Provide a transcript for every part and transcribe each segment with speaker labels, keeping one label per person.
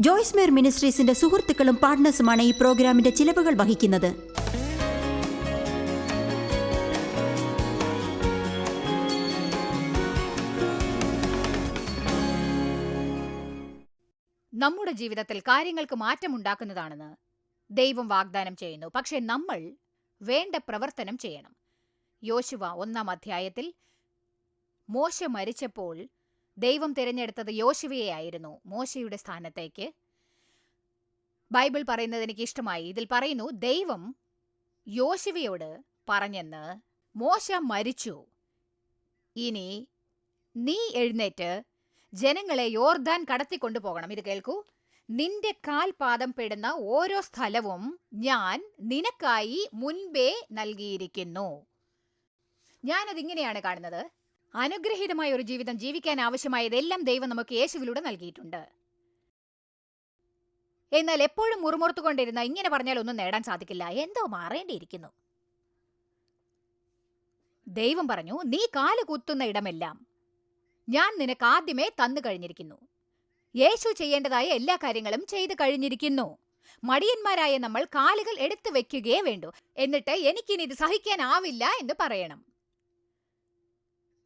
Speaker 1: ജോയ്സ് മേർ മിനിസ്ട്രീസിന്റെ സുഹൃത്തുക്കളും പാർട്ട്നേഴ്സുമാണ് ഈ പ്രോഗ്രാമിന്റെ ചിലവുകൾ വഹിക്കുന്നത്.
Speaker 2: നമ്മുടെ ജീവിതത്തിൽ കാര്യങ്ങൾക്ക് മാറ്റമുണ്ടാക്കുന്നതാണെന്ന് ദൈവം വാഗ്ദാനം ചെയ്യുന്നു. പക്ഷേ നമ്മൾ വേണ്ട പ്രവർത്തനം ചെയ്യണം. യോശുവ ഒന്നാം അധ്യായത്തിൽ മോശ മരിച്ചപ്പോൾ ദൈവം തിരഞ്ഞെടുത്തത് യോശുവയായിരുന്നു മോശയുടെ സ്ഥാനത്തേക്ക്. ബൈബിൾ പറയുന്നത് എനിക്ക് ഇഷ്ടമായി. ഇതിൽ പറയുന്നു ദൈവം യോശുവയോട് പറഞ്ഞെന്ന് മോശ മരിച്ചു. ഇനി നീ എഴുന്നേറ്റ് ജനങ്ങളെ യോർദാൻ കടത്തിക്കൊണ്ടു പോകണം ഇത് കേൾക്കൂ. നിന്റെ കാൽപാദം പെടുന്ന ഓരോ സ്ഥലവും ഞാൻ നിനക്കായി മുൻപേ നൽകിയിരിക്കുന്നു. ഞാനതിങ്ങനെയാണ് കാണുന്നത്. അനുഗ്രഹീതമായ ഒരു ജീവിതം ജീവിക്കാൻ ആവശ്യമായതെല്ലാം ദൈവം നമുക്ക് യേശുവിലൂടെ നൽകിയിട്ടുണ്ട്. എന്നാൽ എപ്പോഴും മുറുമുറുത്തുകൊണ്ടിരുന്ന ഇങ്ങനെ പറഞ്ഞാൽ ഒന്നും നേടാൻ സാധിക്കില്ല. എന്തോ മാറേണ്ടിയിരിക്കുന്നു. ദൈവം പറഞ്ഞു നീ കാൽ കുത്തുന്ന ഇടമെല്ലാം ഞാൻ നിനക്ക് ആദ്യമേ തന്നു കഴിഞ്ഞിരിക്കുന്നു. യേശു ചെയ്യേണ്ടതായ എല്ലാ കാര്യങ്ങളും ചെയ്തു കഴിഞ്ഞിരിക്കുന്നു. മടിയന്മാരായ നമ്മൾ കാലുകൾ എടുത്തു വെക്കുകയേ വേണ്ടൂ. എന്നിട്ട് എനിക്കിനി ഇത് സഹിക്കാനാവില്ല എന്ന് പറയണം.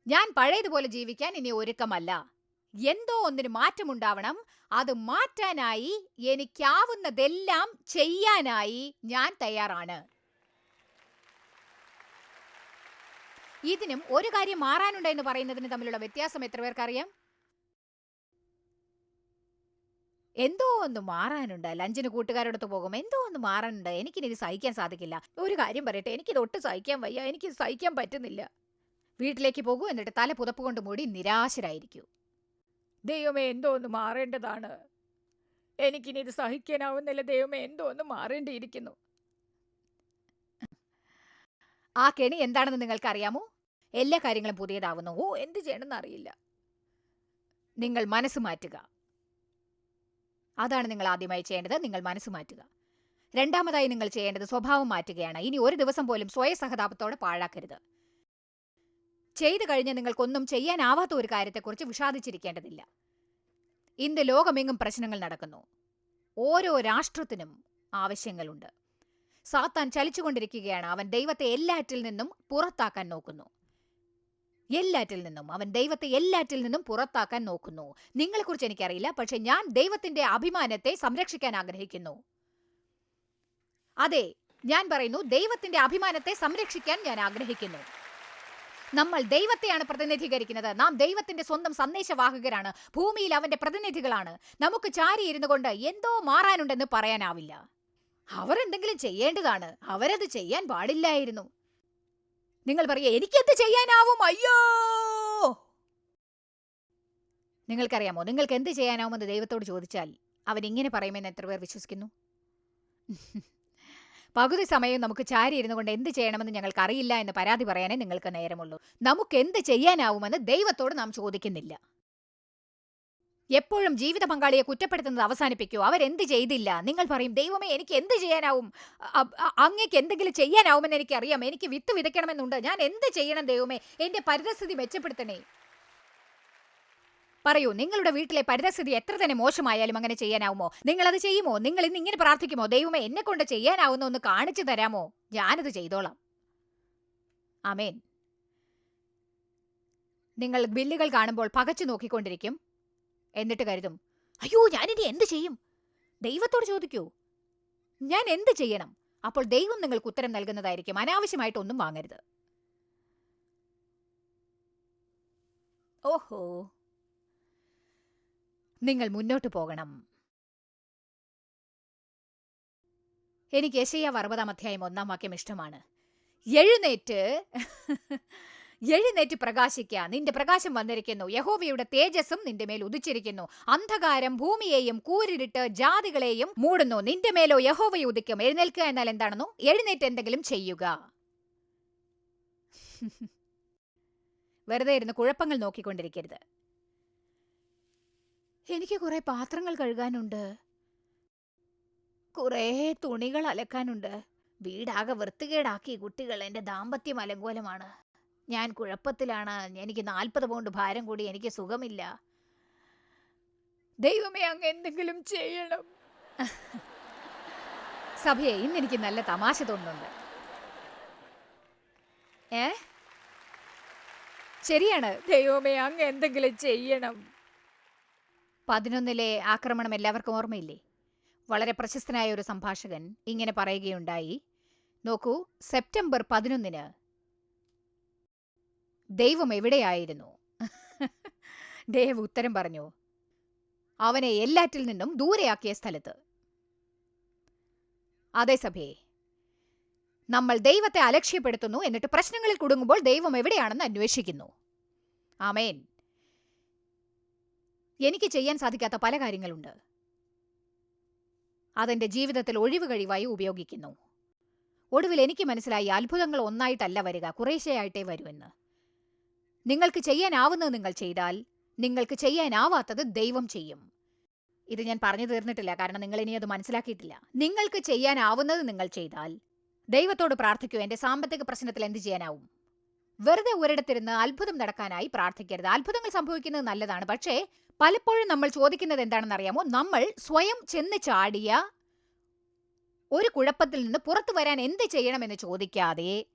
Speaker 2: ഞാൻ പഴയതുപോലെ ജീവിക്കാൻ ഇനി ഒരുക്കമല്ല. എന്തോ ഒന്നിന് മാറ്റമുണ്ടാവണം. അത് മാറ്റാനായി എനിക്കാവുന്നതെല്ലാം ചെയ്യാനായി ഞാൻ തയ്യാറാണ്. ഇതിനും ഒരു കാര്യം മാറാനുണ്ട് എന്ന് പറയുന്നതിന് തമ്മിലുള്ള വ്യത്യാസം എത്ര പേർക്കറിയാം? എന്തോ ഒന്ന് മാറാനുണ്ട്. ലഞ്ചിന് കൂട്ടുകാരോടൊത്ത് പോകും. എന്തോ ഒന്ന് മാറാനുണ്ട്. എനിക്കിനി ഇത് സഹിക്കാൻ സാധിക്കില്ല. ഒരു കാര്യം പറയട്ടെ. എനിക്കിത് ഒട്ടും സഹിക്കാൻ വയ്യ. എനിക്ക് സഹിക്കാൻ പറ്റുന്നില്ല. വീട്ടിലേക്ക് പോകൂ എന്നിട്ട് തല പുതപ്പ് കൊണ്ട് മൂടി നിരാശരായിരിക്കൂ. ദൈവമേ എന്തോ ഒന്ന് മാറേണ്ടതാണ്? എനിക്കിനി ഇത് സഹിക്കാനാവുന്നില്ല. ദൈവമേ എന്തോ ഒന്ന് മാറേണ്ടിയിരിക്കുന്നു? ആ കെണി എന്താണെന്ന് നിങ്ങൾക്ക് അറിയാമോ എല്ലാ കാര്യങ്ങളും പുതിയതാവുന്നു. ഓ എന്ത് ചെയ്യണമെന്ന് അറിയില്ല. നിങ്ങൾ മനസ്സ് മാറ്റുക. അതാണ് നിങ്ങൾ ആദ്യമായി ചെയ്യേണ്ടത്. നിങ്ങൾ മനസ്സ് മാറ്റുക. രണ്ടാമതായി നിങ്ങൾ ചെയ്യേണ്ടത് സ്വഭാവം മാറ്റുകയാണ്. ഇനി ഒരു ദിവസം പോലും സ്വയസഹതാപത്തോടെ പാഴാക്കരുത്. ചെയ്തു കഴിഞ്ഞ് നിങ്ങൾക്കൊന്നും ചെയ്യാനാവാത്ത ഒരു കാര്യത്തെക്കുറിച്ച് വിഷാദിച്ചിരിക്കേണ്ടതില്ല. ഇന്ന് ലോകമെങ്ങും പ്രശ്നങ്ങൾ നടക്കുന്നു. ഓരോ രാഷ്ട്രത്തിനും ആവശ്യങ്ങളുണ്ട്. സാത്താൻ ചലിച്ചുകൊണ്ടിരിക്കുകയാണ്. അവൻ ദൈവത്തെ എല്ലാറ്റിൽ നിന്നും പുറത്താക്കാൻ നോക്കുന്നു. എല്ലാറ്റിൽ നിന്നും. അവൻ ദൈവത്തെ എല്ലാറ്റിൽ നിന്നും പുറത്താക്കാൻ നോക്കുന്നു. നിങ്ങളെക്കുറിച്ച് എനിക്കറിയില്ല. പക്ഷെ ഞാൻ ദൈവത്തിന്റെ അഭിമാനത്തെ സംരക്ഷിക്കാൻ ആഗ്രഹിക്കുന്നു. അതെ ഞാൻ പറയുന്നു ദൈവത്തിന്റെ അഭിമാനത്തെ സംരക്ഷിക്കാൻ ഞാൻ ആഗ്രഹിക്കുന്നു. നമ്മൾ ദൈവത്തെയാണ് പ്രതിനിധീകരിക്കുന്നത്. നാം ദൈവത്തിന്റെ സ്വന്തം സന്ദേശവാഹകരാണ്. ഭൂമിയിൽ അവന്റെ പ്രതിനിധികളാണ്. നമുക്ക് ചാരി ഇരുന്നു കൊണ്ട് എന്തോ മാറാനുണ്ടെന്ന് പറയാനാവില്ല. അവർ എന്തെങ്കിലും ചെയ്യേണ്ടതാണ്. അവരത് ചെയ്യാൻ പാടില്ലായിരുന്നു. നിങ്ങൾ പറയ എനിക്കെന്ത് ചെയ്യാനാവും? അയ്യോ! നിങ്ങൾക്കറിയാമോ നിങ്ങൾക്ക് എന്ത് ചെയ്യാനാവുമെന്ന് ദൈവത്തോട് ചോദിച്ചാൽ അവൻ ഇങ്ങനെ പറയുമെന്ന് എത്ര പേർ വിശ്വസിക്കുന്നു? പകുതി സമയം നമുക്ക് ചാരി ഇരുന്നു കൊണ്ട് എന്ത് ചെയ്യണമെന്ന് ഞങ്ങൾക്ക് അറിയില്ല എന്ന് പരാതി പറയാനേ നിങ്ങൾക്ക് നേരമുള്ളൂ. നമുക്ക് എന്ത് ചെയ്യാനാവുമെന്ന് ദൈവത്തോട് നാം ചോദിക്കുന്നില്ല. എപ്പോഴും ജീവിത പങ്കാളിയെ കുറ്റപ്പെടുത്തുന്നത് അവസാനിപ്പിക്കൂ. അവരെന്ത് ചെയ്തില്ല? നിങ്ങൾ പറയും ദൈവമേ എനിക്ക് എന്ത് ചെയ്യാനാവും? അങ്ങേക്ക് എന്തെങ്കിലും ചെയ്യാനാവുമെന്ന് എനിക്കറിയാം. എനിക്ക് വിത്ത് വിതയ്ക്കണമെന്നുണ്ട്. ഞാൻ എന്ത് ചെയ്യണം ദൈവമേ? എന്റെ പരിതസ്ഥിതി മെച്ചപ്പെടുത്തണേ. പറയൂ നിങ്ങളുടെ വീട്ടിലെ പരിതസ്ഥിതി എത്ര തന്നെ മോശമായാലും അങ്ങനെ ചെയ്യാനാവുമോ? നിങ്ങൾ അത് ചെയ്യുമോ? നിങ്ങൾ ഇന്ന് ഇങ്ങനെ പ്രാർത്ഥിക്കുമോ? ദൈവമേ എന്നെ കൊണ്ട് ചെയ്യാനാവുന്ന ഒന്ന് കാണിച്ചു തരാമോ? ഞാനത് ചെയ്തോളാം. അമേൻ നിങ്ങൾ ബില്ലുകൾ കാണുമ്പോൾ പകച്ചു നോക്കിക്കൊണ്ടിരിക്കും. എന്നിട്ട് കരുതും അയ്യോ ഞാനിനി എന്ത് ചെയ്യും? ദൈവത്തോട് ചോദിക്കൂ. ഞാൻ എന്ത് ചെയ്യണം? അപ്പോൾ ദൈവം നിങ്ങൾക്ക് ഉത്തരം നൽകുന്നതായിരിക്കും. അനാവശ്യമായിട്ടൊന്നും വാങ്ങരുത്. ഓഹോ. നിങ്ങൾ മുന്നോട്ട് പോകണം. എനിക്ക് യശയ്യ അറുപതാം അധ്യായം ഒന്നാം വാക്യം ഇഷ്ടമാണ്. എഴുന്നേറ്റ് എഴുന്നേറ്റ് പ്രകാശിക്ക. നിന്റെ പ്രകാശം വന്നിരിക്കുന്നു. യഹോവയുടെ തേജസ്സും നിന്റെ മേൽ ഉദിച്ചിരിക്കുന്നു. അന്ധകാരം ഭൂമിയെയും കൂരിരിട്ട് ജാതികളെയും മൂടുന്നു. നിന്റെ മേലോ യഹോവ ഉദിക്കും. എഴുന്നേൽക്കുക എന്നാൽ എന്താണെന്നോ? എഴുന്നേറ്റ് എന്തെങ്കിലും ചെയ്യുക. വെറുതെ ഇരുന്ന് കുഴപ്പങ്ങൾ നോക്കിക്കൊണ്ടിരിക്കരുത്. എനിക്ക് കുറെ പാത്രങ്ങൾ കഴുകാനുണ്ട്. കുറേ തുണികൾ അലക്കാനുണ്ട്. വീടാകെ വൃത്തികേടാക്കി. കുട്ടികൾ എന്റെ ദാമ്പത്യം അലങ്കോലമാണ്. ഞാൻ കുഴപ്പത്തിലാണ്. എനിക്ക് നാൽപ്പത് പൗണ്ട് ഭാരം കൂടി എനിക്ക് സുഖമില്ല. ദൈവമേ അങ്ങ് എന്തെങ്കിലും ചെയ്യണം. സഭയെ ഇന്ന് എനിക്ക് നല്ല തമാശ തോന്നുന്നുണ്ട്. ഏ? ശരിയാണ്. ദൈവമേ അങ്ങ് എന്തെങ്കിലും ചെയ്യണം. പതിനൊന്നിലെ ആക്രമണം എല്ലാവർക്കും ഓർമ്മയില്ലേ? വളരെ പ്രശസ്തനായ ഒരു സംഭാഷകൻ ഇങ്ങനെ പറയുകയുണ്ടായി. നോക്കൂ സെപ്റ്റംബർ പതിനൊന്നിന് ദൈവം എവിടെയായിരുന്നു? ദേവ് ഉത്തരം പറഞ്ഞു. അവനെ എല്ലാറ്റിൽ നിന്നും ദൂരെയാക്കിയ സ്ഥലത്ത്. അതേ സഭയെ നമ്മൾ ദൈവത്തെ അലക്ഷ്യപ്പെടുത്തുന്നു എന്നിട്ട് പ്രശ്നങ്ങളിൽ കുടുങ്ങുമ്പോൾ ദൈവം എവിടെയാണെന്ന് അന്വേഷിക്കുന്നു. ആമേൻ. എനിക്ക് ചെയ്യാൻ സാധിക്കാത്ത പല കാര്യങ്ങളുണ്ട്. അതെന്റെ ജീവിതത്തിൽ ഒഴിവ് കഴിവായി ഉപയോഗിക്കുന്നു. ഒടുവിൽ എനിക്ക് മനസ്സിലായി അത്ഭുതങ്ങൾ ഒന്നായിട്ടല്ല വരിക കുറേശ്ശെയായിട്ടേ വരുമെന്ന് നിങ്ങൾക്ക് ചെയ്യാനാവുന്നത് നിങ്ങൾ ചെയ്താൽ നിങ്ങൾക്ക് ചെയ്യാനാവാത്തത് ദൈവം ചെയ്യും. ഇത് ഞാൻ പറഞ്ഞു തീർന്നിട്ടില്ല കാരണം നിങ്ങൾ ഇനി അത് മനസ്സിലാക്കിയിട്ടില്ല. നിങ്ങൾക്ക് ചെയ്യാനാവുന്നത് നിങ്ങൾ ചെയ്താൽ ദൈവത്തോട് പ്രാർത്ഥിക്കൂ എന്റെ സാമ്പത്തിക പ്രശ്നത്തിൽ എന്ത് ചെയ്യാനാവും? വെറുതെ ഒരിടത്തിരുന്ന് അത്ഭുതം നടക്കാനായി പ്രാർത്ഥിക്കരുത്. അത്ഭുതങ്ങൾ സംഭവിക്കുന്നത് നല്ലതാണ് പക്ഷേ പലപ്പോഴും നമ്മൾ ചോദിക്കുന്നത് എന്താണെന്ന് അറിയാമോ? നമ്മൾ സ്വയം ചെന്ന് ചാടിയ ഒരു കുഴപ്പത്തിൽ നിന്ന് പുറത്തു വരാൻ എന്ത് ചെയ്യണമെന്ന് ചോദിക്കാതെ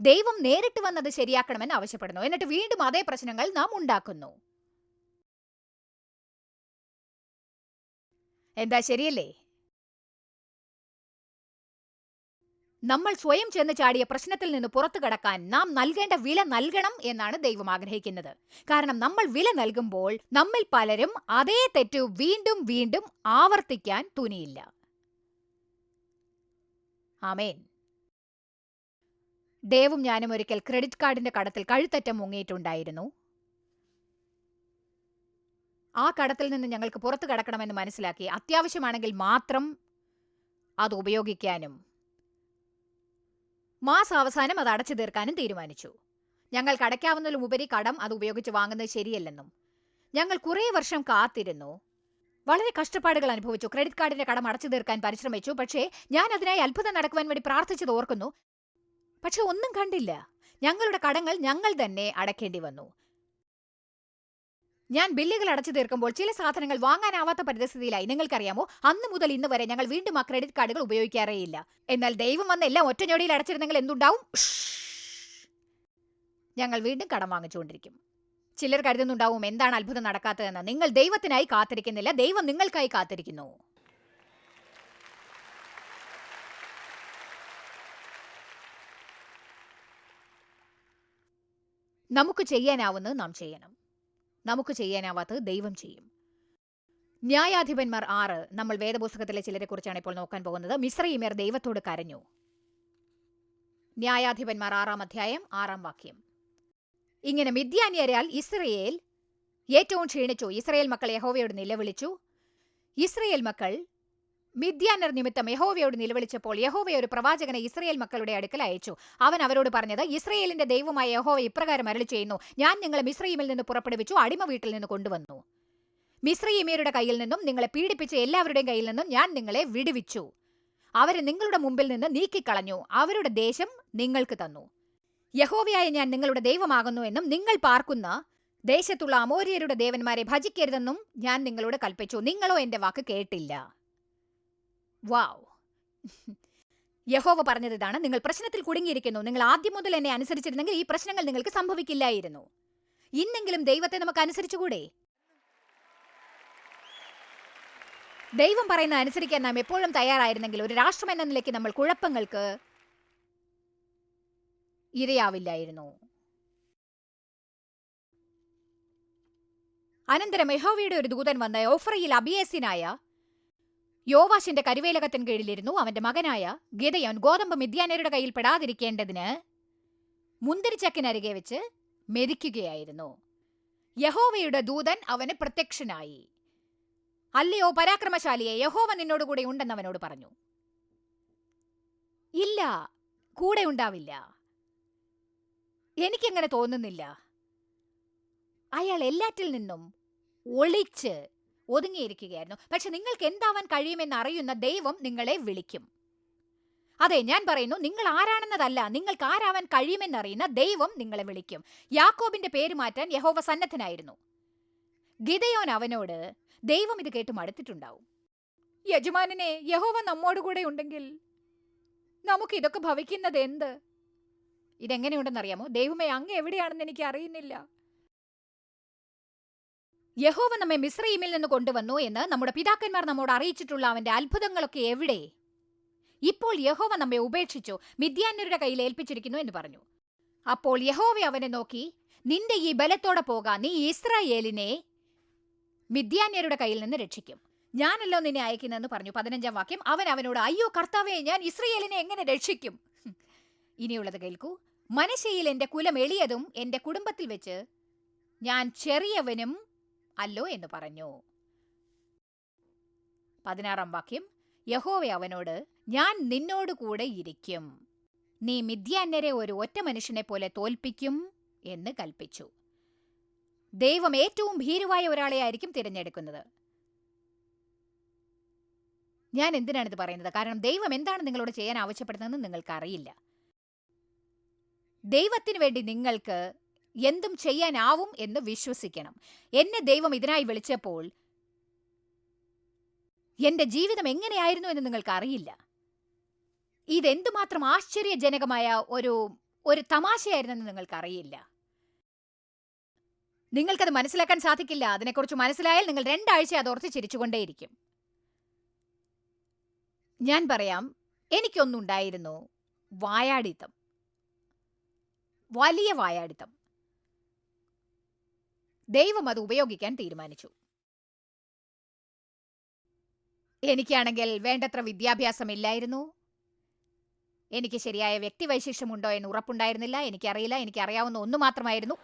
Speaker 2: ദൈവം നേരിട്ട് വന്നത് ശരിയാക്കണമെന്ന് ആവശ്യപ്പെടുന്നു. എന്നിട്ട് വീണ്ടും അതേ പ്രശ്നങ്ങൾ നാം ഉണ്ടാക്കുന്നു. എന്താ ശരിയല്ലേ? നമ്മൾ സ്വയം ചെന്ന് ചാടിയ പ്രശ്നത്തിൽ നിന്ന് പുറത്തു കടക്കാൻ നാം നൽകേണ്ട വില നൽകണം എന്നാണ് ദൈവം ആഗ്രഹിക്കുന്നത്. കാരണം നമ്മൾ വില നൽകുമ്പോൾ നമ്മിൽ പലരും അതേ തെറ്റ് വീണ്ടും വീണ്ടും ആവർത്തിക്കാൻ തുനിയില്ല. ആമേൻ. ദേവും ഞാനും ഒരിക്കൽ ക്രെഡിറ്റ് കാർഡിന്റെ കടത്തിൽ കഴുത്തറ്റം മുങ്ങിയിട്ടുണ്ടായിരുന്നു. ആ കടത്തിൽ നിന്ന് ഞങ്ങൾക്ക് പുറത്തു കടക്കണമെന്ന് മനസ്സിലാക്കി അത്യാവശ്യമാണെങ്കിൽ മാത്രം അത് ഉപയോഗിക്കാനും മാസാവസാനം അത് അടച്ചു തീർക്കാനും തീരുമാനിച്ചു. ഞങ്ങൾ കടയ്ക്കാവുന്നതിലും ഉപരി കടം അത് ഉപയോഗിച്ച് വാങ്ങുന്നത് ശരിയല്ലെന്നും ഞങ്ങൾ കുറേ വർഷം കാത്തിരുന്നു. വളരെ കഷ്ടപ്പാടുകൾ അനുഭവിച്ചു. ക്രെഡിറ്റ് കാർഡിന്റെ കടം അടച്ചു തീർക്കാൻ പരിശ്രമിച്ചു. പക്ഷേ ഞാൻ അതിനായി അത്ഭുതം നടക്കുവാൻ വേണ്ടി പ്രാർത്ഥിച്ചത് ഓർക്കുന്നു. പക്ഷെ ഒന്നും കണ്ടില്ല. ഞങ്ങളുടെ കടങ്ങൾ ഞങ്ങൾ തന്നെ അടയ്ക്കേണ്ടി വന്നു. ഞാൻ ബില്ലുകൾ അടച്ചു തീർക്കുമ്പോൾ ചില സാധനങ്ങൾ വാങ്ങാനാവാത്ത പരിതസ്ഥിതിയിലായി. നിങ്ങൾക്കറിയാമോ? അന്ന് മുതൽ ഇന്ന് വരെ ഞങ്ങൾ വീണ്ടും ആ ക്രെഡിറ്റ് കാർഡുകൾ ഉപയോഗിക്കാറേയില്ല. എന്നാൽ ദൈവം വന്ന് എല്ലാം ഒറ്റ ഞൊടിയിൽ അടച്ചിരുന്നെങ്കിൽ എന്തുണ്ടാവും? ഞങ്ങൾ വീണ്ടും കടം വാങ്ങിച്ചുകൊണ്ടിരിക്കും. ചിലർ കരുതുന്നുണ്ടാവും എന്താണ് അത്ഭുതം നടക്കാത്തതെന്ന്. നിങ്ങൾ ദൈവത്തിനായി കാത്തിരിക്കുന്നില്ല ദൈവം നിങ്ങൾക്കായി കാത്തിരിക്കുന്നു. നമുക്ക് ചെയ്യാനാവുന്നത് നാം ചെയ്യണം. നമുക്ക് ചെയ്യാനാവാത്തത് ദൈവം ചെയ്യും. ന്യായാധിപന്മാർ ആറ് നമ്മൾ വേദപുസ്തകത്തിലെ ചിലരെ കുറിച്ചാണ് ഇപ്പോൾ നോക്കാൻ പോകുന്നത്. മിശ്രയിമേർ ദൈവത്തോട് കരഞ്ഞു. ന്യായാധിപന്മാർ ആറാം അധ്യായം ആറാം വാക്യം. ഇങ്ങനെ മിഥ്യാന്യരാൽ ഇസ്രയേൽ ഏറ്റവും ക്ഷീണിച്ചു. ഇസ്രയേൽ മക്കൾ യഹോവയോട് നിലവിളിച്ചു. ഇസ്രയേൽ മക്കൾ മിഥ്യാനർ നിമിത്തം യഹോവയോട് നിലവിളിച്ചപ്പോൾ യഹോവ ഒരു പ്രവാചകനെ ഇസ്രയേൽ മക്കളുടെ അടുക്കൽ അയച്ചു. അവൻ അവരോട് പറഞ്ഞത് ഇസ്രയേലിന്റെ ദൈവമായ യഹോവ ഇപ്രകാരം അരളി ചെയ്യുന്നു ഞാൻ നിങ്ങളെ മിശ്രീമിൽ നിന്ന് പുറപ്പെടുവിച്ചു അടിമ വീട്ടിൽ നിന്ന് കൊണ്ടുവന്നു. മിശ്രീമിയരുടെ കയ്യിൽ നിന്നും നിങ്ങളെ പീഡിപ്പിച്ച എല്ലാവരുടെയും കയ്യിൽ നിന്നും ഞാൻ നിങ്ങളെ വിടുവിച്ചു. അവരെ നിങ്ങളുടെ മുമ്പിൽ നിന്ന് നീക്കിക്കളഞ്ഞു. അവരുടെ ദേശം നിങ്ങൾക്ക് തന്നു. യഹോവയായ ഞാൻ നിങ്ങളുടെ ദൈവമാകുന്നു എന്നും നിങ്ങൾ പാർക്കുന്ന ദേശത്തുള്ള അമോര്യരുടെ ദേവന്മാരെ ഭജിക്കരുതെന്നും ഞാൻ നിങ്ങളോട് കൽപ്പിച്ചു നിങ്ങളോ എന്റെ വാക്ക് കേട്ടില്ല. വാവ് യഹോവ പറഞ്ഞത് ഇതാണ് നിങ്ങൾ പ്രശ്നത്തിൽ കുടുങ്ങിയിരിക്കുന്നു. നിങ്ങൾ ആദ്യം മുതൽ എന്നെ അനുസരിച്ചിരുന്നെങ്കിൽ ഈ പ്രശ്നങ്ങൾ നിങ്ങൾക്ക് സംഭവിക്കില്ലായിരുന്നു. ഇന്നെങ്കിലും ദൈവത്തെ നമുക്ക് അനുസരിച്ചുകൂടെ? ദൈവം പറയുന്ന അനുസരിക്കാൻ നാം എപ്പോഴും തയ്യാറായിരുന്നെങ്കിൽ ഒരു രാഷ്ട്രം എന്ന നിലയ്ക്ക് നമ്മൾ കുഴപ്പങ്ങൾക്ക് ഇരയാവില്ലായിരുന്നു. അനന്തരം യഹോവയുടെ ഒരു ദൂതൻ വന്ന് ഓഫറയിൽ അബിയേസിനായ യോവാശിന്റെ കരുവേലകത്തിന് കീഴിലിരുന്നു അവന്റെ മകനായ ഗിതയോൻ ഗോതമ്പ് മിഥ്യാനരുടെ കയ്യിൽ പെടാതിരിക്കേണ്ടതിന് മുന്തിരിച്ചക്കിനരികെ വെച്ച് മെതിക്കുകയായിരുന്നു. യഹോവയുടെ ദൂതൻ അവന് പ്രത്യക്ഷനായി. അല്ലയോ പരാക്രമശാലിയെ യഹോവ നിന്നോടുകൂടെ ഉണ്ടെന്ന് അവനോട് പറഞ്ഞു. ഇല്ല കൂടെ ഉണ്ടാവില്ല. എനിക്കങ്ങനെ തോന്നുന്നില്ല. അയാൾ എല്ലാറ്റിൽ നിന്നും ഒളിച്ച് ഒതുങ്ങിയിരിക്കുകയായിരുന്നു. പക്ഷെ നിങ്ങൾക്ക് എന്താവാൻ കഴിയുമെന്ന് അറിയുന്ന ദൈവം നിങ്ങളെ വിളിക്കും. അതെ ഞാൻ പറയുന്നു നിങ്ങൾ ആരാണെന്നതല്ല നിങ്ങൾക്ക് ആരാവാൻ കഴിയുമെന്നറിയുന്ന ദൈവം നിങ്ങളെ വിളിക്കും. യാക്കോബിന്റെ പേര് മാറ്റാൻ യഹോവ സന്നദ്ധനായിരുന്നു. ഗിതയോൻ അവനോട് ദൈവം ഇത് കേട്ട് മടുത്തിട്ടുണ്ടാവും. യജമാനനെ യഹോവ നമ്മോട് കൂടെ ഉണ്ടെങ്കിൽ നമുക്ക് ഇതൊക്കെ ഭവിക്കുന്നത് എന്ത്? ഇതെങ്ങനെയുണ്ടെന്നറിയാമോ? ദൈവമേ അങ്ങ് എവിടെയാണെന്ന് എനിക്ക് അറിയുന്നില്ല യഹോവ നമ്മെ മിശ്രയിമിൽ നിന്ന് കൊണ്ടുവന്നു എന്ന് നമ്മുടെ പിതാക്കന്മാർ നമ്മോട് അറിയിച്ചിട്ടുള്ള അവന്റെ അത്ഭുതങ്ങളൊക്കെ എവിടെ? ഇപ്പോൾ യഹോവ നമ്മെ ഉപേക്ഷിച്ചു മിദ്യാന്യരുടെ കയ്യിൽ ഏൽപ്പിച്ചിരിക്കുന്നു എന്ന് പറഞ്ഞു. അപ്പോൾ യഹോവ അവനെ നോക്കി നിന്റെ ഈ ബലത്തോടെ പോകാൻ നീ ഇസ്രായേലിനെ മിദ്യാന്യരുടെ കയ്യിൽ നിന്ന് രക്ഷിക്കും. ഞാനല്ലോ നിന്നെ അയക്കുന്നെന്ന് പറഞ്ഞു പതിനഞ്ചാം വാക്യം അവൻ അവനോട് അയ്യോ കർത്താവേ ഞാൻ ഇസ്രയേലിനെ എങ്ങനെ രക്ഷിക്കും. ഇനിയുള്ളത് കേൾക്കൂ. മനശയിൽ എന്റെ കുലം എളിയതും എന്റെ കുടുംബത്തിൽ വെച്ച് ഞാൻ ചെറിയവനും അല്ലോ എന്ന് പറഞ്ഞു. പതിനാറാം വാക്യം. യഹോവ അവനോട് ഞാൻ നിന്നോട് കൂടെ ഇരിക്കും. നീ മിഥ്യാന്യരെ ഒരു ഒറ്റ മനുഷ്യനെ പോലെ തോൽപ്പിക്കും എന്ന് കൽപ്പിച്ചു. ദൈവം ഏറ്റവും ഭീരുവായ ഒരാളെ ആയിരിക്കും തിരഞ്ഞെടുക്കുന്നത്. ഞാൻ എന്തിനാണിത് പറയുന്നത്? കാരണം ദൈവം എന്താണ് നിങ്ങളോട് ചെയ്യാൻ ആവശ്യപ്പെടുന്നതെന്ന് നിങ്ങൾക്കറിയില്ല. ദൈവത്തിന് വേണ്ടി നിങ്ങൾക്ക് എന്തും ചെയ്യാനാവും എന്ന് വിശ്വസിക്കണം. എന്നെ ദൈവം ഇതിനായി വിളിച്ചപ്പോൾ എന്റെ ജീവിതം എങ്ങനെയായിരുന്നു എന്ന് നിങ്ങൾക്ക് അറിയില്ല ഇതെന്തുമാത്രം ആശ്ചര്യജനകമായ ഒരു ഒരു തമാശയായിരുന്നെന്ന് നിങ്ങൾക്കറിയില്ല. നിങ്ങൾക്കത് മനസ്സിലാക്കാൻ സാധിക്കില്ല. അതിനെക്കുറിച്ച് മനസ്സിലായാൽ നിങ്ങൾ രണ്ടാഴ്ച അതോർത്ത് ചിരിച്ചുകൊണ്ടേയിരിക്കും. ഞാൻ പറയാം എനിക്കൊന്നുണ്ടായിരുന്നു വായാടിത്തം. വലിയ വായാടിത്തം. ദൈവം അത് ഉപയോഗിക്കാൻ തീരുമാനിച്ചു. എനിക്കാണെങ്കിൽ വേണ്ടത്ര വിദ്യാഭ്യാസമില്ലായിരുന്നു എനിക്ക് ശരിയായ വ്യക്തിവൈശിഷ്ട്യമുണ്ടോ എന്ന് ഉറപ്പുണ്ടായിരുന്നില്ല. എനിക്കറിയില്ല. എനിക്കറിയാവുന്ന ഒന്നു മാത്രമായിരുന്നു.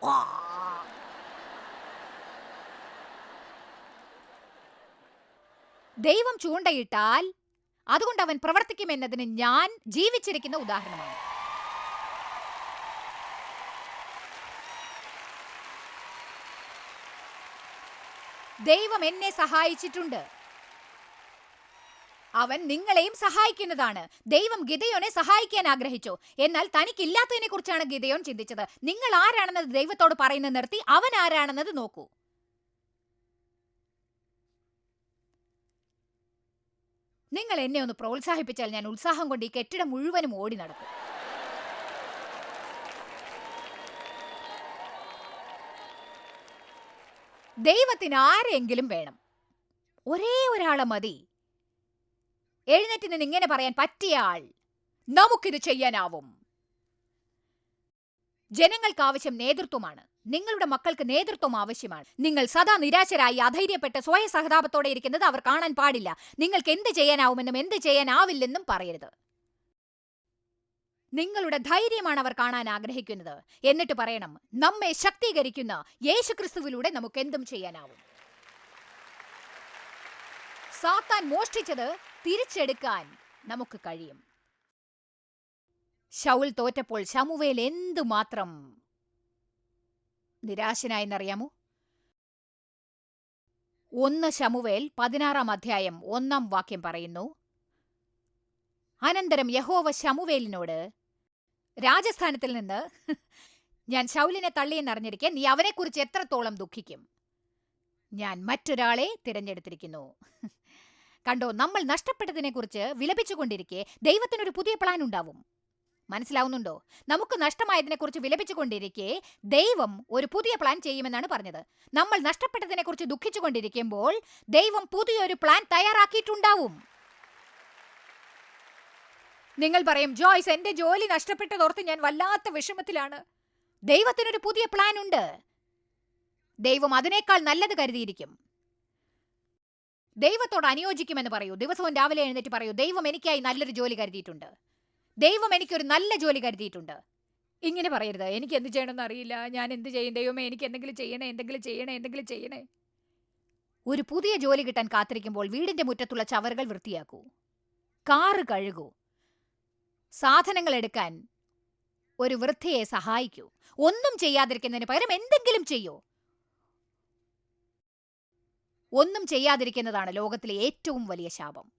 Speaker 2: ദൈവം ചൂണ്ടയിട്ടാൽ അതുകൊണ്ട് അവൻ പ്രവർത്തിക്കുമെന്നതിന് ഞാൻ ജീവിച്ചിരിക്കുന്ന ഉദാഹരണമാണ്. ദൈവം എന്നെ സഹായിച്ചിട്ടുണ്ട്. അവൻ നിങ്ങളെയും സഹായിക്കുന്നതാണ്. ദൈവം ഗിതയോനെ സഹായിക്കാൻ ആഗ്രഹിച്ചു. എന്നാൽ തനിക്കില്ലാത്തതിനെ കുറിച്ചാണ് ഗിതയോൻ ചിന്തിച്ചത്. നിങ്ങൾ ആരാണെന്നത് ദൈവത്തോട് പറയുന്നത് നിർത്തി അവൻ ആരാണെന്നത് നോക്കൂ. നിങ്ങൾ എന്നെ ഒന്ന് പ്രോത്സാഹിപ്പിച്ചാൽ ഞാൻ ഉത്സാഹം കൊണ്ട് ഈ കെട്ടിടം മുഴുവനും ഓടി നടക്കും. ദൈവത്തിന് ആരെങ്കിലും വേണം. ഒരേ ഒരാളെ മതി. എഴുന്നേറ്റ് നിന്ന് ഇങ്ങനെ പറയാൻ പറ്റിയ ആൾ നമുക്കിത് ചെയ്യാനാവും. ജനങ്ങൾക്ക് ആവശ്യം നേതൃത്വമാണ്. നിങ്ങളുടെ മക്കൾക്ക് നേതൃത്വം ആവശ്യമാണ്. നിങ്ങൾ സദാ നിരാശരായി അധൈര്യപ്പെട്ട് സ്വയ സഹതാപത്തോടെ ഇരിക്കുന്നത് അവർ കാണാൻ പാടില്ല. നിങ്ങൾക്ക് എന്ത് ചെയ്യാനാവുമെന്നും എന്ത് ചെയ്യാനാവില്ലെന്നും പറയരുത്. നിങ്ങളുടെ ധൈര്യമാണ് അവർ കാണാൻ ആഗ്രഹിക്കുന്നത്. എന്നിട്ട് പറയണം നമ്മെ ശക്തീകരിക്കുന്ന യേശുക്രിസ്തുവിലൂടെ നമുക്ക് എന്തും ചെയ്യാനാവും. സാത്താൻ മോഷ്ടിച്ചത് തിരിച്ചെടുക്കാൻ നമുക്ക് കഴിയും. ശൗൽ തോറ്റപ്പോൾ ശമുവേൽ എന്തുമാത്രം നിരാശനായെന്നറിയാമോ? ഒന്ന് ശമുവേൽ പതിനാറാം അധ്യായം ഒന്നാം വാക്യം പറയുന്നു അനന്തരം യഹോവ ശമുവേലിനോട് രാജസ്ഥാനത്തിൽ നിന്ന് ഞാൻ ശൗലിനെ തള്ളിയെന്നറിഞ്ഞിരിക്കെ നീ അവനെക്കുറിച്ച് എത്രത്തോളം ദുഃഖിക്കും? ഞാൻ മറ്റൊരാളെ തിരഞ്ഞെടുത്തിരിക്കുന്നു. കണ്ടോ നമ്മൾ നഷ്ടപ്പെട്ടതിനെക്കുറിച്ച് വിലപിച്ചുകൊണ്ടിരിക്കെ ദൈവത്തിനൊരു പുതിയ പ്ലാൻ ഉണ്ടാവും മനസ്സിലാവുന്നുണ്ടോ? നമുക്ക് നഷ്ടമായതിനെക്കുറിച്ച് വിലപിച്ചുകൊണ്ടിരിക്കെ ദൈവം ഒരു പുതിയ പ്ലാൻ ചെയ്യുമെന്നാണ് പറഞ്ഞത്. നമ്മൾ നഷ്ടപ്പെട്ടതിനെക്കുറിച്ച് ദുഃഖിച്ചുകൊണ്ടിരിക്കുമ്പോൾ ദൈവം പുതിയൊരു പ്ലാൻ തയ്യാറാക്കിയിട്ടുണ്ടാവും. നിങ്ങൾ പറയും ജോയ്സ് എന്റെ ജോലി നഷ്ടപ്പെട്ടതോർത്ത് ഞാൻ വല്ലാത്ത വിഷമത്തിലാണ്. ദൈവത്തിനൊരു പുതിയ പ്ലാൻ ഉണ്ട്. ദൈവം അതിനേക്കാൾ നല്ലത് കരുതിയിരിക്കും. ദൈവത്തോട് അനുയോജിക്കുമെന്ന് പറയൂ. ദിവസവും രാവിലെ എഴുന്നേറ്റ് പറയൂ ദൈവം എനിക്കായി നല്ലൊരു ജോലി കരുതിയിട്ടുണ്ട്. ദൈവം എനിക്കൊരു നല്ല ജോലി കരുതിയിട്ടുണ്ട്. ഇങ്ങനെ പറയരുത്. എനിക്ക് എന്ത് ചെയ്യണമെന്ന് അറിയില്ല. ഞാൻ എന്ത് ചെയ്യും? ദൈവമേ എനിക്ക് എന്തെങ്കിലും ചെയ്യണേ എന്തെങ്കിലും ചെയ്യണേ എന്തെങ്കിലും ചെയ്യണേ. ഒരു പുതിയ ജോലി കിട്ടാൻ കാത്തിരിക്കുമ്പോൾ വീടിന്റെ മുറ്റത്തുള്ള ചവറുകൾ വൃത്തിയാക്കൂ. കാറ് കഴുകൂ. സാധനങ്ങൾ എടുക്കാൻ ഒരു വൃദ്ധയെ സഹായിക്കൂ. ഒന്നും ചെയ്യാതിരിക്കുന്നതിന് പകരം എന്തെങ്കിലും ചെയ്യൂ. ഒന്നും ചെയ്യാതിരിക്കുന്നതാണ് ലോകത്തിലെ ഏറ്റവും വലിയ ശാപം.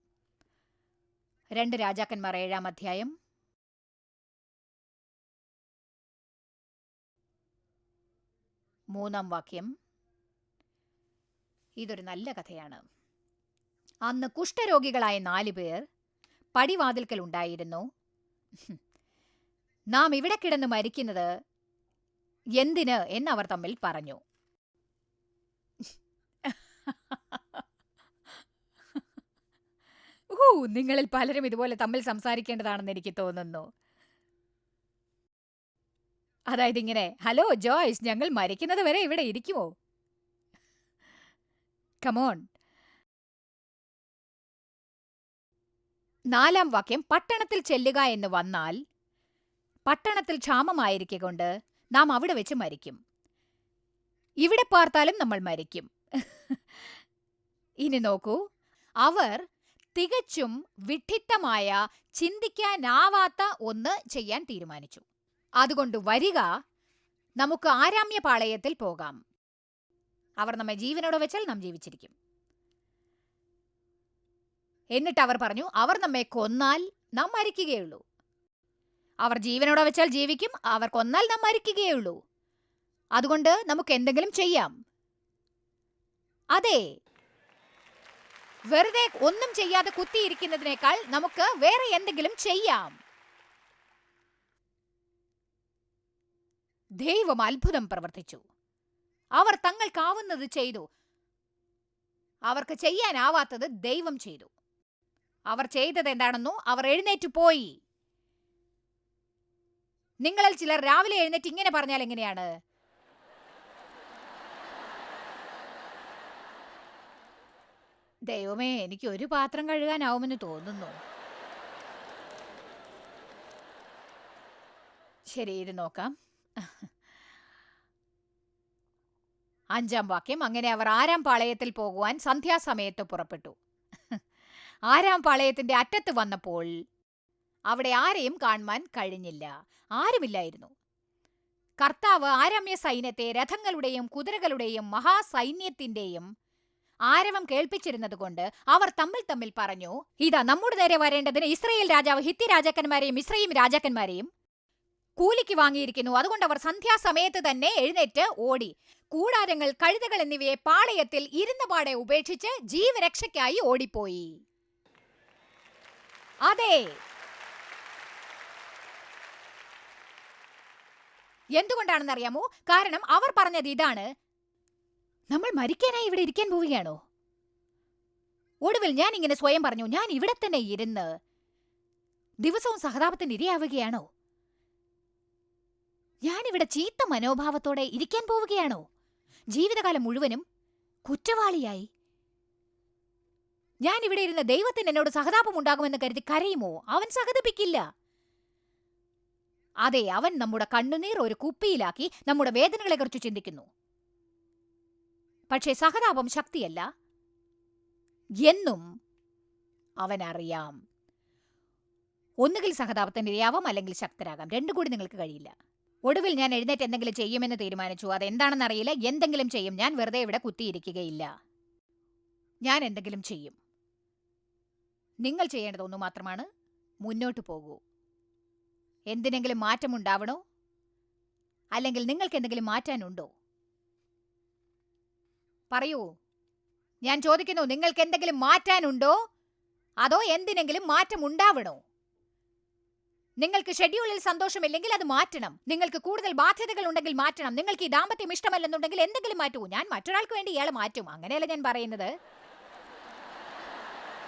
Speaker 2: രണ്ട് രാജാക്കന്മാർ ഏഴാം അധ്യായം. മൂന്നാം വാക്യം. ഇതൊരു നല്ല കഥയാണ്. അന്ന് കുഷ്ഠരോഗികളായ നാല് പേർ പടിവാതിൽക്കൽ ഉണ്ടായിരുന്നു. നാം ഇവിടെ കിടന്ന് മരിക്കുന്നത് എന്തിന് എന്നവർ തമ്മിൽ പറഞ്ഞു. ഊ നിങ്ങളിൽ പലരും ഇതുപോലെ തമ്മിൽ സംസാരിക്കേണ്ടതാണെന്ന് എനിക്ക് തോന്നുന്നു. അതായത് ഇങ്ങനെ ഹലോ ജോയ്സ് ഞങ്ങൾ മരിക്കുന്നത് വരെ ഇവിടെ ഇരിക്കുമോ? കമോൺ നാലാം വാക്യം പട്ടണത്തിൽ ചെല്ലുക എന്ന് വന്നാൽ പട്ടണത്തിൽ ക്ഷാമമായിരിക്കൊണ്ട് നാം അവിടെ വെച്ച് മരിക്കും. ഇവിടെ പാർത്താലും നമ്മൾ മരിക്കും. ഇനി നോക്കൂ. അവർ തികച്ചും വിഡ്ഢിത്തമായ ചിന്തിക്കാനാവാത്ത ഒന്ന് ചെയ്യാൻ തീരുമാനിച്ചു. അതുകൊണ്ട് വരിക നമുക്ക് ആരാമ്യ പാളയത്തിൽ പോകാം. അവർ നമ്മെ ജീവനോടെ വെച്ചാൽ നാം ജീവിച്ചിരിക്കും. എന്നിട്ട് അവർ പറഞ്ഞു അവർ നമ്മെ കൊന്നാൽ നാം മരിക്കുകയുള്ളൂ അവർ ജീവനോടെ വെച്ചാൽ ജീവിക്കും അവർ കൊന്നാൽ നാം മരിക്കുകയുള്ളൂ അതുകൊണ്ട് നമുക്ക് എന്തെങ്കിലും ചെയ്യാം. അതെ. വെറുതെ ഒന്നും ചെയ്യാതെ കുത്തിയിരിക്കുന്നതിനേക്കാൾ നമുക്ക് വേറെ എന്തെങ്കിലും ചെയ്യാം. ദൈവം അത്ഭുതം പ്രവർത്തിച്ചു. അവർ തങ്ങൾക്കാവുന്നത് ചെയ്തു. അവർക്ക് ചെയ്യാനാവാത്തത് ദൈവം ചെയ്തു. അവർ ചെയ്തത് എന്താണെന്നോ അവർ എഴുന്നേറ്റ് പോയി. നിങ്ങളിൽ ചിലർ രാവിലെ എഴുന്നേറ്റ് ഇങ്ങനെ പറഞ്ഞാൽ എങ്ങനെയാണ്? ദൈവമേ എനിക്ക് ഒരു പാത്രം കഴുകാനാവുമെന്ന് തോന്നുന്നു. ശരി ഇത് നോക്കാം. അഞ്ചാം വാക്യം അങ്ങനെ അവർ ആരാം പാളയത്തിൽ പോകുവാൻ സന്ധ്യാസമയത്ത് പുറപ്പെട്ടു. ആരാം പാളയത്തിന്റെ അറ്റത്ത് വന്നപ്പോൾ അവിടെ ആരെയും കാണുവാൻ കഴിഞ്ഞില്ല. ആരുമില്ലായിരുന്നു. കർത്താവ് ആരാമ്യ സൈന്യത്തെ രഥങ്ങളുടെയും കുതിരകളുടെയും മഹാസൈന്യത്തിന്റെയും ആരവം കേൾപ്പിച്ചിരുന്നതുകൊണ്ട് അവർ തമ്മിൽ തമ്മിൽ പറഞ്ഞു ഇതാ നമ്മുടെ നേരെ വരേണ്ടതിന് ഇസ്രയേൽ രാജാവ് ഹിത്തി രാജാക്കന്മാരെയും ഇസ്രയേം രാജാക്കന്മാരെയും കൂലിക്ക് വാങ്ങിയിരിക്കുന്നു. അതുകൊണ്ട് അവർ സന്ധ്യാസമയത്ത് തന്നെ എഴുന്നേറ്റ് ഓടി. കൂടാരങ്ങൾ കഴുതകൾ എന്നിവയെ പാളയത്തിൽ ഇരുന്ന പാടെ ഉപേക്ഷിച്ച് ജീവരക്ഷയ്ക്കായി ഓടിപ്പോയി. അതെ. എന്തുകൊണ്ടാണെന്ന് അറിയാമോ കാരണം അവർ പറഞ്ഞത് ഇതാണ്. നമ്മൾ മരിക്കാനായി ഇവിടെ ഇരിക്കാൻ പോവുകയാണോ? ഒടുവിൽ ഞാൻ ഇങ്ങനെ സ്വയം പറഞ്ഞു ഞാൻ ഇവിടെ തന്നെ ഇരുന്ന് ദിവസവും സഹതാപത്തിന് ഇരയാവുകയാണോ? ഞാനിവിടെ ചീത്ത മനോഭാവത്തോടെ ഇരിക്കാൻ പോവുകയാണോ? ജീവിതകാലം മുഴുവനും കുറ്റവാളിയായി ഞാൻ ഇവിടെ ഇരുന്ന് ദൈവത്തിന് എന്നോട് സഹതാപം ഉണ്ടാകുമെന്ന് കരുതി കരയുമോ? അവൻ സഹതപിക്കില്ല. അതെ അവൻ നമ്മുടെ കണ്ണുനീർ ഒരു കുപ്പിയിലാക്കി നമ്മുടെ വേദനകളെക്കുറിച്ച് ചിന്തിക്കുന്നു. പക്ഷേ സഹതാപം ശക്തിയല്ല. എന്നും അവൻ അറിയാം ഒന്നുകിൽ സഹതാപത്തിന് ഇരയാവാം അല്ലെങ്കിൽ ശക്തരാകാം. രണ്ടും കൂടി നിങ്ങൾക്ക് കഴിയില്ല. ഒടുവിൽ ഞാൻ എഴുന്നേറ്റ് എന്തെങ്കിലും ചെയ്യുമെന്ന് തീരുമാനിച്ചു. അതെന്താണെന്ന് അറിയില്ല. എന്തെങ്കിലും ചെയ്യും. ഞാൻ വെറുതെ ഇവിടെ കുത്തിയിരിക്കുകയില്ല. ഞാൻ എന്തെങ്കിലും ചെയ്യും. നിങ്ങൾ ചെയ്യേണ്ടത് ഒന്നു മാത്രമാണ് മുന്നോട്ട് പോകൂ. എന്തിനെങ്കിലും മാറ്റമുണ്ടാവണോ? അല്ലെങ്കിൽ നിങ്ങൾക്ക് എന്തെങ്കിലും മാറ്റാനുണ്ടോ? പറയൂ. ഞാൻ ചോദിക്കുന്നു നിങ്ങൾക്ക് എന്തെങ്കിലും മാറ്റാനുണ്ടോ? അതോ എന്തിനെങ്കിലും മാറ്റം ഉണ്ടാവണോ നിങ്ങൾക്ക് ഷെഡ്യൂളിൽ സന്തോഷമില്ലെങ്കിൽ അത് മാറ്റണം. നിങ്ങൾക്ക് കൂടുതൽ ബാധ്യതകൾ ഉണ്ടെങ്കിൽ മാറ്റണം. നിങ്ങൾക്ക് ഈ ദാമ്പത്യം ഇഷ്ടമല്ലെന്നുണ്ടെങ്കിൽ എന്തെങ്കിലും മാറ്റൂ. ഞാൻ മറ്റൊരാൾക്ക് വേണ്ടി ഇയാളെ മാറ്റും. അങ്ങനെയല്ല ഞാൻ പറയുന്നത്?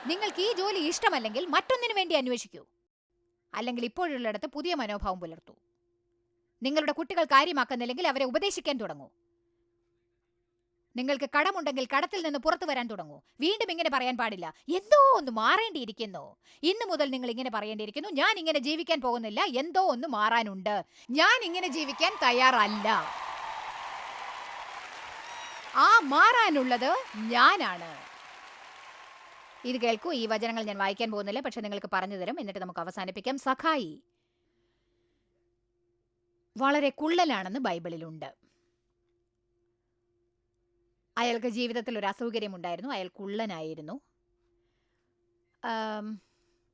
Speaker 2: നിങ്ങൾക്ക് ഈ ജോലി ഇഷ്ടമല്ലെങ്കിൽ മറ്റൊന്നിനു വേണ്ടി അന്വേഷിക്കൂ. അല്ലെങ്കിൽ ഇപ്പോഴുള്ളിടത്ത് പുതിയ മനോഭാവം പുലർത്തൂ. നിങ്ങളുടെ കുട്ടികൾ കാര്യമാക്കുന്നില്ലെങ്കിൽ അവരെ ഉപദേശിക്കാൻ തുടങ്ങൂ. നിങ്ങൾക്ക് കടമുണ്ടെങ്കിൽ കടത്തിൽ നിന്ന് പുറത്തു വരാൻ തുടങ്ങൂ. വീണ്ടും ഇങ്ങനെ പറയാൻ പാടില്ല. എന്തോ ഒന്ന് മാറേണ്ടിയിരിക്കുന്നു. ഇന്ന് മുതൽ നിങ്ങൾ ഇങ്ങനെ പറയേണ്ടിയിരിക്കുന്നു. ഞാൻ ഇങ്ങനെ ജീവിക്കാൻ പോകുന്നില്ല. എന്തോ ഒന്ന് മാറാനുണ്ട്. ഞാൻ ഇങ്ങനെ ജീവിക്കാൻ തയ്യാറല്ല. ആ മാറാനുള്ളത് ഞാനാണ്. ഇത് കേൾക്കൂ. ഈ വചനങ്ങൾ ഞാൻ വായിക്കാൻ പോകുന്നില്ല. പക്ഷെ നിങ്ങൾക്ക് പറഞ്ഞു തരും. എന്നിട്ട് നമുക്ക് അവസാനിപ്പിക്കാം. സഖായി വളരെ കുള്ളലാണെന്ന് ബൈബിളിലുണ്ട്. അയാൾക്ക് ജീവിതത്തിൽ ഒരു അസൗകര്യമുണ്ടായിരുന്നു അയാൾ കുള്ളനായിരുന്നു.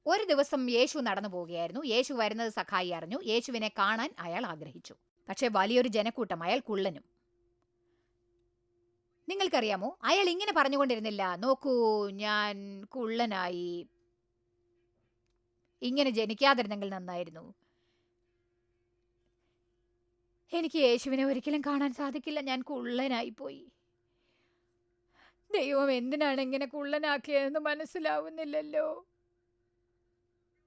Speaker 2: ഒരു ദിവസം യേശു നടന്നു പോവുകയായിരുന്നു. യേശു വരുന്നത് സഖായി അറിഞ്ഞു. യേശുവിനെ കാണാൻ അയാൾ ആഗ്രഹിച്ചു. പക്ഷേ വലിയൊരു ജനക്കൂട്ടം. അയാൾ കുള്ളനും. നിങ്ങൾക്കറിയാമോ? അയാൾ ഇങ്ങനെ പറഞ്ഞുകൊണ്ടിരുന്നില്ല. നോക്കൂ ഞാൻ കുള്ളനായി. ഇങ്ങനെ ജനിക്കാതിരുന്നെങ്കിൽ നന്നായിരുന്നു. എനിക്ക് യേശുവിനെ ഒരിക്കലും കാണാൻ സാധിക്കില്ല. ഞാൻ കുള്ളനായി പോയി. ദൈവം എന്തിനാണ് ഇങ്ങനെ കുള്ളനാക്കിയതെന്ന് മനസ്സിലാവുന്നില്ലല്ലോ.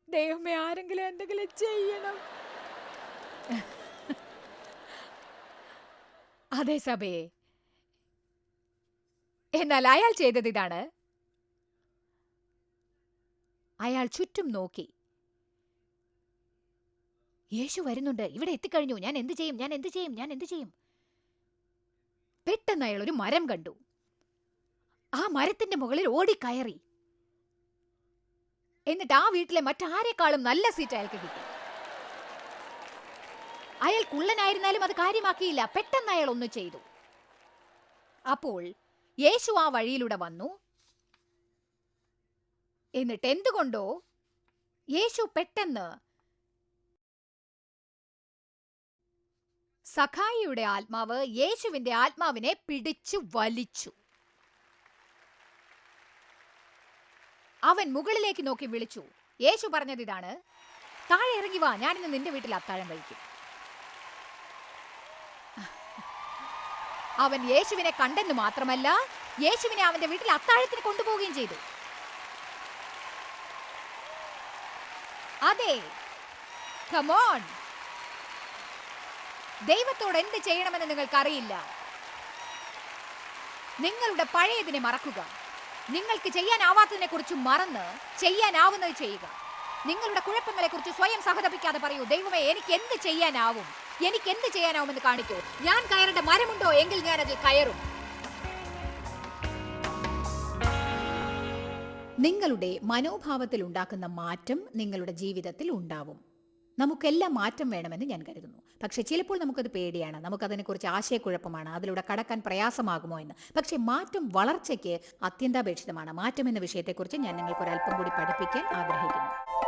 Speaker 2: ദൈവമേ ആരെങ്കിലും എന്തെങ്കിലും ചെയ്യണം. അതെ സഭയെ എന്നാൽ അയാൾ ചെയ്തത് ഇതാണ്. അയാൾ ചുറ്റും നോക്കി. യേശു വരുന്നുണ്ട്. ഇവിടെ എത്തിക്കഴിഞ്ഞു. ഞാൻ എന്ത് ചെയ്യും? ഞാൻ എന്ത് ചെയ്യും? ഞാൻ എന്ത് ചെയ്യും? പെട്ടെന്ന് അയാൾ ഒരു മരം കണ്ടു. ആ മരത്തിന്റെ മുകളിൽ ഓടിക്കയറി എന്നിട്ട് ആ വീട്ടിലെ മറ്റാരെക്കാളും നല്ല സീറ്റ് അയാൾക്ക് കിട്ടി. അയാൾ കുള്ളനായിരുന്നാലും അത് കാര്യമാക്കിയില്ല. പെട്ടെന്ന് അയാൾ ഒന്ന് ചെയ്തു. അപ്പോൾ യേശു ആ വഴിയിലൂടെ വന്നു. എന്നിട്ട് എന്തുകൊണ്ടോ യേശു പെട്ടെന്ന് സഖായിയുടെ ആത്മാവ് യേശുവിന്റെ ആത്മാവിനെ പിടിച്ചു വലിച്ചു. അവൻ മുകളിലേക്ക് നോക്കി വിളിച്ചു. യേശു പറഞ്ഞത് ഇതാണ് താഴെ ഇറങ്ങി വാ ഞാനിന്ന് നിന്റെ വീട്ടിൽ അത്താഴം കഴിക്കും. അവൻ യേശുവിനെ കണ്ടെന്ന് മാത്രമല്ല യേശുവിനെ അവന്റെ വീട്ടിൽ അത്താഴത്തിന് കൊണ്ടുപോവുകയും ചെയ്തു. അതെ ദൈവത്തോട് എന്ത് ചെയ്യണമെന്ന് നിങ്ങൾക്കറിയില്ല. നിങ്ങളുടെ പഴയതിനെ മറക്കുക. നിങ്ങൾക്ക് ചെയ്യാനാവാത്തതിനെ കുറിച്ച് മറന്ന് ചെയ്യാനാവുന്നത് ചെയ്യുക. നിങ്ങളുടെ കുഴപ്പങ്ങളെ കുറിച്ച് സ്വയം സഹതപിക്കാതെ പറയൂ ദൈവമേ എനിക്ക് എന്ത് ചെയ്യാനാവും? എനിക്ക് എന്ത് ചെയ്യാനാവുമെന്ന് കാണിക്കൂ. ഞാൻ കയറേണ്ട മരമുണ്ടോ എങ്കിൽ ഞാൻ അതിൽ കയറും. നിങ്ങളുടെ മനോഭാവത്തിൽ ഉണ്ടാക്കുന്ന മാറ്റം നിങ്ങളുടെ ജീവിതത്തിൽ ഉണ്ടാവും. നമുക്കെല്ലാം മാറ്റം വേണമെന്ന് ഞാൻ കരുതുന്നു. പക്ഷെ ചിലപ്പോൾ നമുക്കത് പേടിയാണ്. നമുക്കതിനെക്കുറിച്ച് ആശയക്കുഴപ്പമാണ്. അതിലൂടെ കടക്കാൻ പ്രയാസമാകുമോ എന്ന്. പക്ഷേ മാറ്റം വളർച്ചയ്ക്ക് അത്യന്താപേക്ഷിതമാണ്. മാറ്റം എന്ന വിഷയത്തെക്കുറിച്ച് ഞാൻ നിങ്ങൾക്ക് ഒരല്പം കൂടി പഠിപ്പിക്കാൻ ആഗ്രഹിക്കുന്നു.